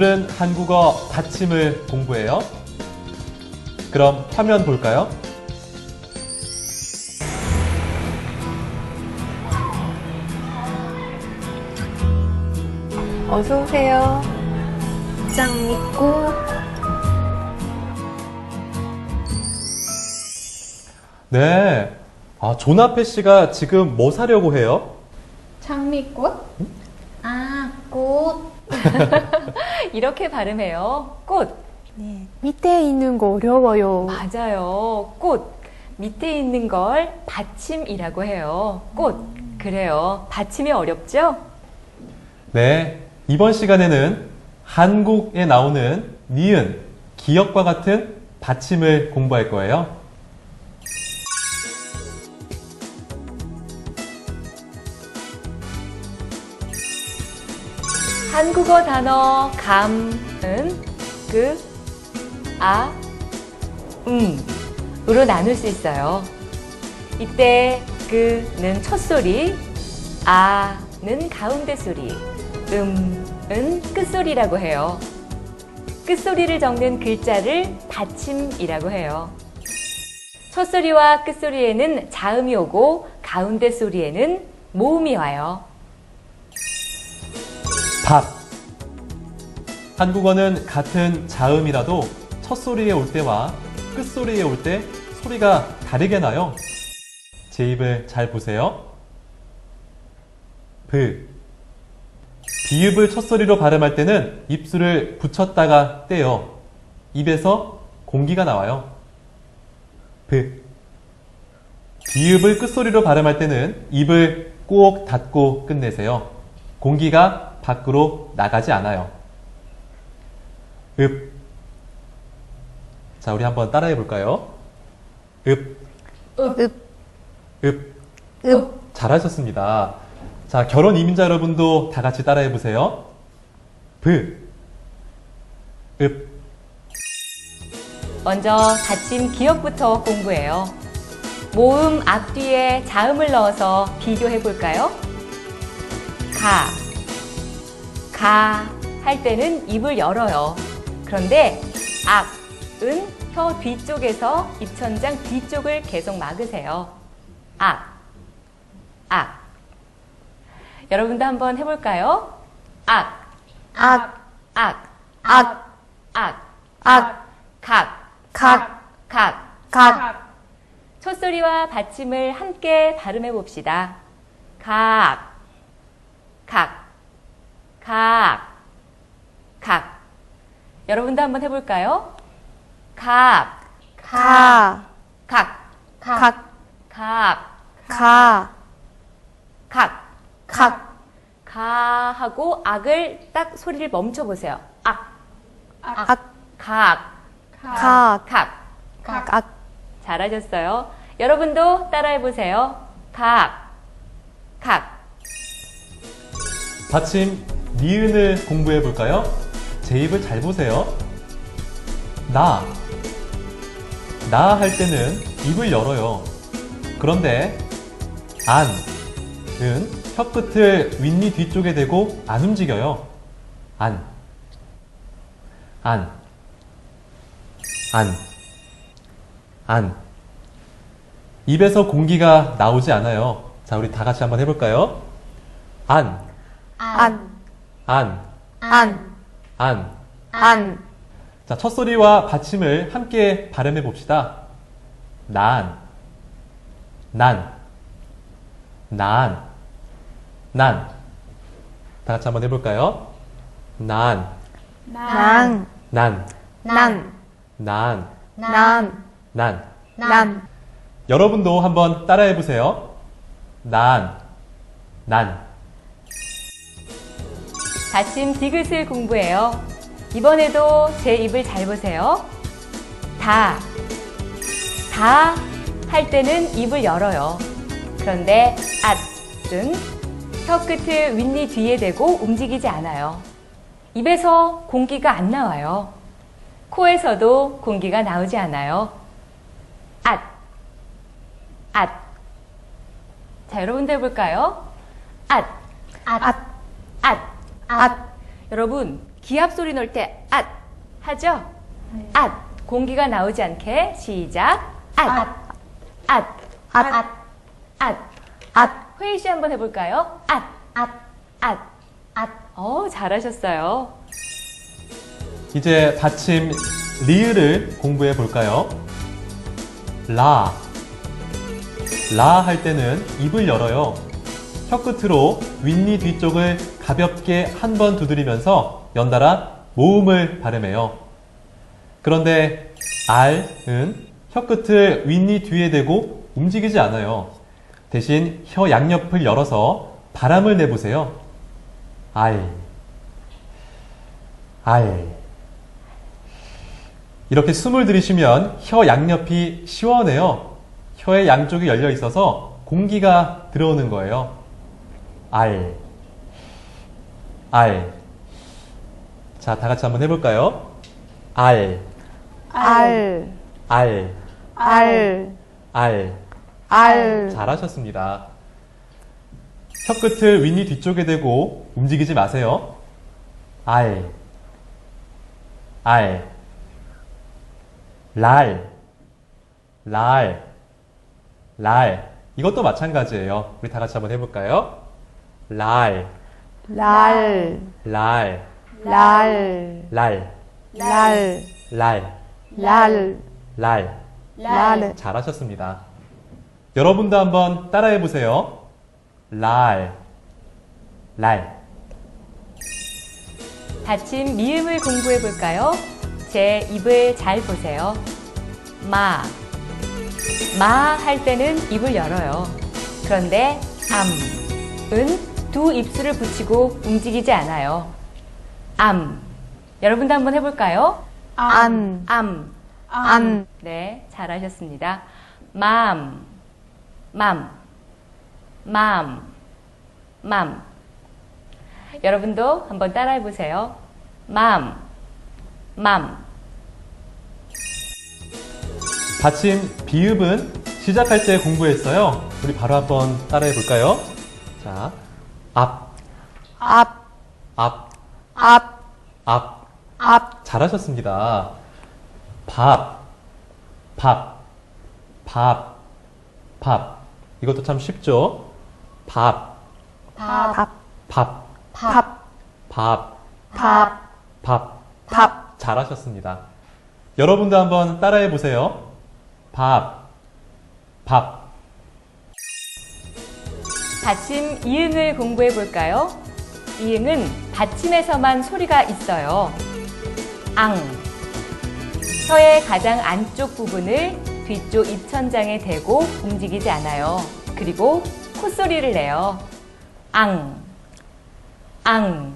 오늘은 한국어 받침을 공부해요. 그럼 화면 볼까요? 어서 오세요. 짱 믿고 네. 아, 조나페 씨가 지금 뭐 사려고 해요? 장미꽃? 아, 꽃. 이렇게 발음해요. 꽃. 네, 밑에 있는 거 어려워요. 맞아요. 꽃. 밑에 있는 걸 받침이라고 해요. 꽃. 그래요. 받침이 어렵죠? 네. 이번 시간에는 한국에 나오는 니은, 기역과 같은 받침을 공부할 거예요. 한국어 단어 감은 그, 아, 음, 으로 나눌 수 있어요. 이때 그는 첫 소리, 아는 가운데 소리, 음은 끝소리라고 해요. 끝소리를 적는 글자를 받침이라고 해요. 첫 소리와 끝소리에는 자음이 오고 가운데 소리에는 모음이 와요. 밥. 한국어는 같은 자음이라도 첫 소리에 올 때와 끝 소리에 올 때 소리가 다르게 나요. 제 입을 잘 보세요. 브. 비읍을 첫 소리로 발음할 때는 입술을 붙였다가 떼요. 입에서 공기가 나와요. 브. 비읍을 끝소리로 발음할 때는 입을 꼭 닫고 끝내세요. 공기가 밖으로 나가지 않아요. 읍. 자, 우리 한번 따라해 볼까요? 읍, 읍, 읍. 읍, 잘하셨습니다. 자, 결혼 이민자 여러분도 다 같이 따라해 보세요. 브. 읍. 먼저 받침 기억부터 공부해요. 모음 앞뒤에 자음을 넣어서 비교해 볼까요? 가. 가 할 때는 입을 열어요. 그런데 악은 혀 뒤쪽에서 입천장 뒤쪽을 계속 막으세요. 악. 악. 여러분도 한번 해볼까요? 악. 악, 악. 악, 악. 악, 각. 각, 각. 각, 첫소리와 받침을 함께 발음해 봅시다. 각, 각, 각, 각. 여러분도 한번 해볼까요? 각, 가, 각, 각, 각, 가, 각. 각, 가 하고 악을 딱 소리를 멈춰 보세요. 악, 악, 각, 각, 각. 각, 잘하셨어요. 여러분도 따라해 보세요. 각, 각. 받침 니은을 공부해 볼까요? 제 입을 잘 보세요. 나. 나 할 때는 입을 열어요. 그런데 안 은 혀 끝을 윗니 뒤쪽에 대고 안 움직여요. 안. 안. 안. 안. 입에서 공기가 나오지 않아요. 자, 우리 다 같이 한번 해볼까요? 안. 안, 안. 안, 안. 안, 자, 첫 소리와 받침을 함께 발음해 봅시다. 난, 난, 난, 난. 다 같이 한번 해볼까요? 난, 난, 난, 난, 난, 난, 난. 난, 여러분도 한번 따라해 보세요. 난, 난. 받침 디귿을 공부해요. 이번에도 제 입을 잘 보세요. 다. 다 할 때는 입을 열어요. 그런데 앗은 혀 끝을 윗니 뒤에 대고 움직이지 않아요. 입에서 공기가 안 나와요. 코에서도 공기가 나오지 않아요. 앗. 앗. 자, 여러분도 해볼까요? 앗. 앗, 앗. 앗, 여러분, 기합 소리 넣을 때 앗 하죠? 앗 공기가 나오지 않게 시작 앗 앗, 앗, 앗. 앗, 회의 씨 한번 해볼까요? 앗, 앗, 앗, 앗. 어, 잘하셨어요. 이제 받침 리을을 공부해 볼까요? 라. 라 할 때는 입을 열어요. 혀 끝으로 윗니 뒤쪽을 가볍게 한 번 두드리면서 연달아 모음을 발음해요. 그런데 알은 혀 끝을 윗니 뒤에 대고 움직이지 않아요. 대신 혀 양옆을 열어서 바람을 내보세요. 알. 알. 이렇게 숨을 들이쉬면 혀 양옆이 시원해요. 혀의 양쪽이 열려 있어서 공기가 들어오는 거예요. 알. 알. 자, 다 같이 한번 해볼까요? 알. 알, 알. 알, 알. 알, 잘하셨습니다. 혀 끝을 윗니 뒤쪽에 대고 움직이지 마세요. 알, 알, 랄, 랄, 랄. 이것도 마찬가지예요. 우리 다 같이 한번 해볼까요? 랄, 랄, 랄, 랄, 랄, 랄, 랄, 랄, 랄. 랄, 잘하셨습니다. 여러분도 한번 따라해 보세요. 랄, 랄. 받침 미음을 공부해 볼까요? 제 입을 잘 보세요. 마. 마 할 때는 입을 열어요. 그런데 암 은 두 입술을 붙이고 움직이지 않아요. 암. 여러분도 한번 해볼까요? 안, 암. 안, 네, 잘하셨습니다. 맘, 맘, 맘, 맘. 여러분도 한번 따라해 보세요. 맘, 맘. 받침 비읍은 시작할 때 공부했어요. 우리 바로 한번 따라해 볼까요? 자, 앞, 앞, 앞, 앞, 앞. 앞, 잘하셨습니다. 밥, 밥, 밥, 밥. 이것도 참 쉽죠? 밥, 밥, 밥, 밥, 밥, 밥, 밥, 밥. 밥, 잘하셨습니다. 여러분도 한번 따라해 보세요. 밥, 밥. 받침 이응을 공부해 볼까요? 이응은 받침에서만 소리가 있어요. 앙. 혀의 가장 안쪽 부분을 뒤쪽 입천장에 대고 움직이지 않아요. 그리고 콧소리를 내요. 앙. 앙.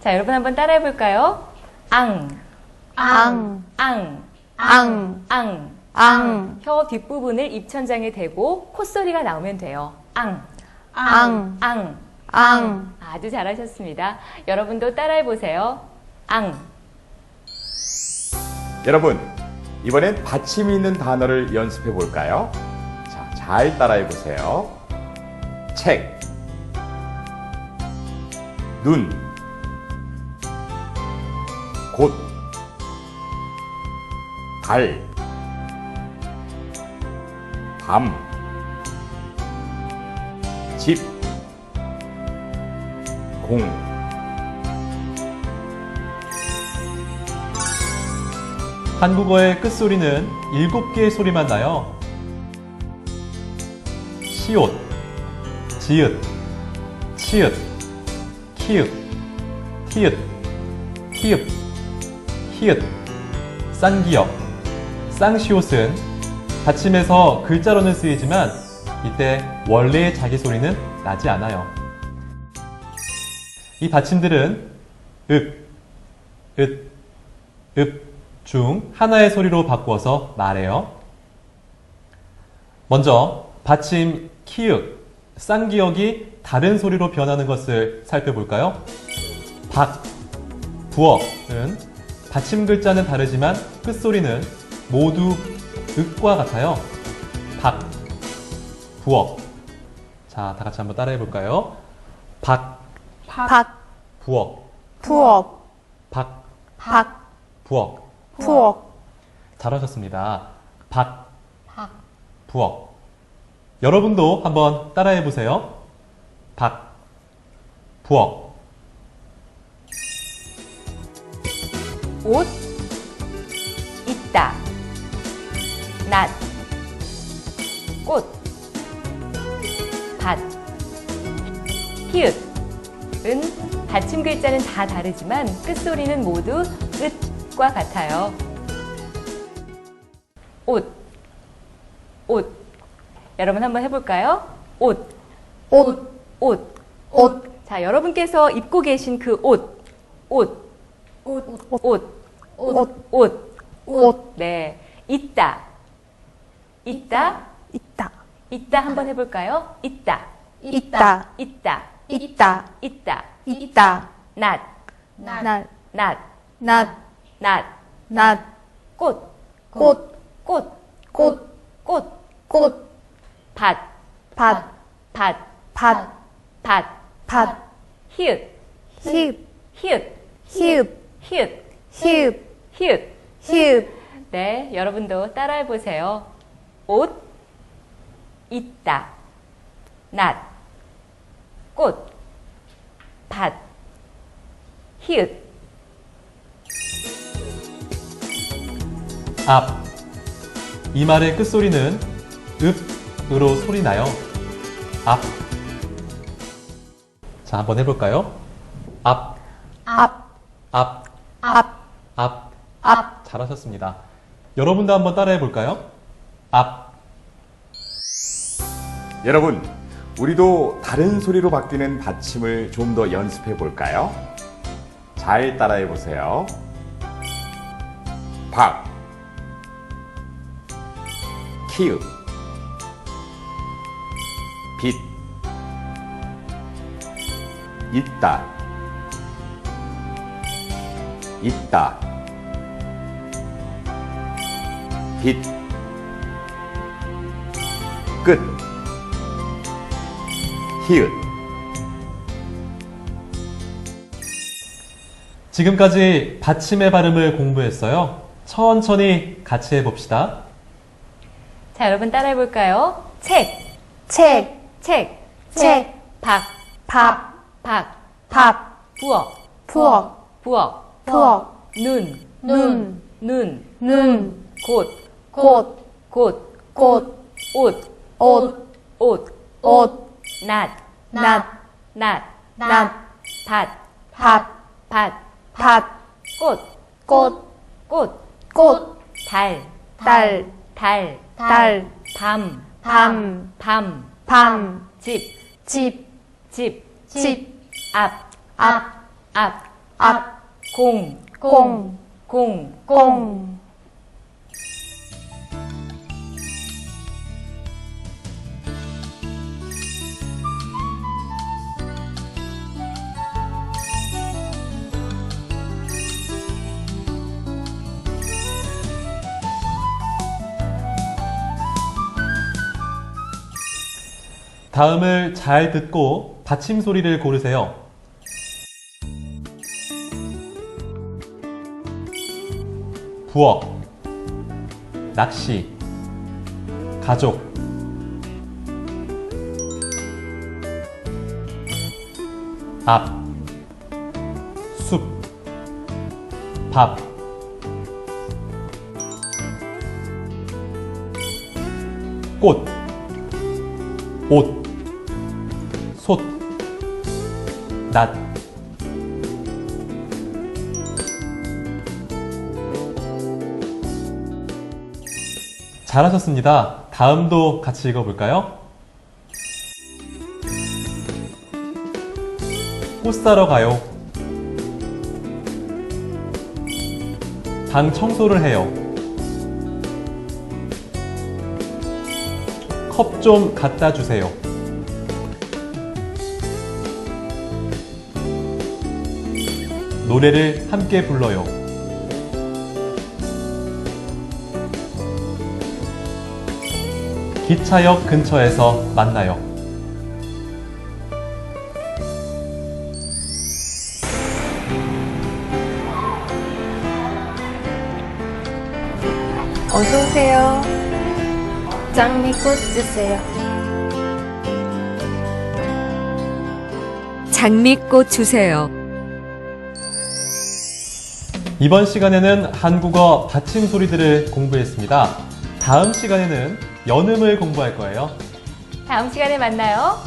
자, 여러분 한번 따라해 볼까요? 앙. 앙, 앙. 앙, 앙. 앙, 혀 뒷부분을 입천장에 대고 콧소리가 나오면 돼요. 앙. 앙, 앙. 앙, 아주 잘하셨습니다. 여러분도 따라해 보세요. 앙. 여러분, 이번엔 받침이 있는 단어를 연습해 볼까요? 자, 잘 따라해 보세요. 책, 눈, 곳, 달, 밤, 공, 한국어의 끝소리는 일곱 개의 소리만 나요. 시옷, 지읒, 치읒, 키읔, 티읒, 티읒, 히읗, 쌍기역, 쌍시옷은 받침에서 글자로는 쓰이지만 이때 원래의 자기 소리는 나지 않아요. 이 받침들은 읍, 읍, 읍 중 하나의 소리로 바꾸어서 말해요. 먼저 받침 키읔, 쌍기역이 다른 소리로 변하는 것을 살펴볼까요? 박, 부엌은 받침 글자는 다르지만 끝소리는 모두 읍과 같아요. 박, 부엌. 자, 다 같이 한번 따라해 볼까요? 박, 박, 부엌. 부엌, 박, 박, 부엌. 부엌, 잘하셨습니다. 박, 박, 부엌. 여러분도 한번 따라해 보세요. 박, 부엌. 옷 있다. 낫, 꽃, 밭, 히읗, 은 받침 글자는 다 다르지만 끝소리는 모두 읒과 같아요. 옷, 옷. 여러분 한번 해볼까요? 옷, 옷, 옷. 옷, 자, 여러분께서 입고 계신 그 옷, 옷, 옷, 옷, 옷, 옷. 옷, 네. 있다. 있다. 있다, 있다 한번 해볼까요? 있다. 있다, 있다. 있다, 있다. 있다, 낫. 낫, 낫. 낫, 낫. 낫, 꽃. 꽃, 꽃. 꽃, 꽃. 꽃, 밭. 밭, 밭. 밭, 밭. 밭, 히읗. 힙, 히읗. 히읗, 히읗. 히읗, 히읗. 히읗, 네, 여러분도 따라해 보세요. 옷, 있다, 낫, 꽃, 밭, 히읗, 앞. 이 말의 끝소리는 읍으로 소리 나요. 앞. 자, 한번 해볼까요? 앞, 앞, 앞, 앞, 앞. 앞, 잘하셨습니다. 여러분도 한번 따라해 볼까요? 앞, 여러분, 우리도 다른 소리로 바뀌는 받침을 좀 더 연습해 볼까요? 잘 따라해 보세요. 박, 키읔, 빛, 있다, 있다, 빛, 끝. 히읗 지금까지 받침의 발음을 공부했어요. 천천히 같이 해봅시다. 자, 여러분 따라해 볼까요? 책, 책, 책, 책, 박, 밥, 박, 밥, 부엌, 부엌, 부엌, 부엌, 눈, 눈, 눈, 눈, 곧, 꽃, 곧, 꽃, 옷, 옷, 옷, 옷, 낫, 낫, 낫, 낫, 밭, 밭, 밭, 밭, 꽃, 꽃, 꽃, 꽃, 달, 달, 달, 달, 밤, 밤, 밤, 밤, 집, 집, 집, 집, 앞, 앞, 앞, 앞, 공, 공, 공, 공. 다음을 잘 듣고 받침 소리를 고르세요. 부엌, 낚시, 가족, 앞, 숲, 밥, 꽃, 옷, 낫. 잘하셨습니다. 다음도 같이 읽어볼까요? 꽃 사러 가요. 방 청소를 해요. 컵 좀 갖다 주세요. 노래를 함께 불러요. 기차역 근처에서 만나요. 어서오세요. 장미꽃 주세요. 장미꽃 주세요. 이번 시간에는 한국어 받침 소리들을 공부했습니다. 다음 시간에는 연음을 공부할 거예요. 다음 시간에 만나요.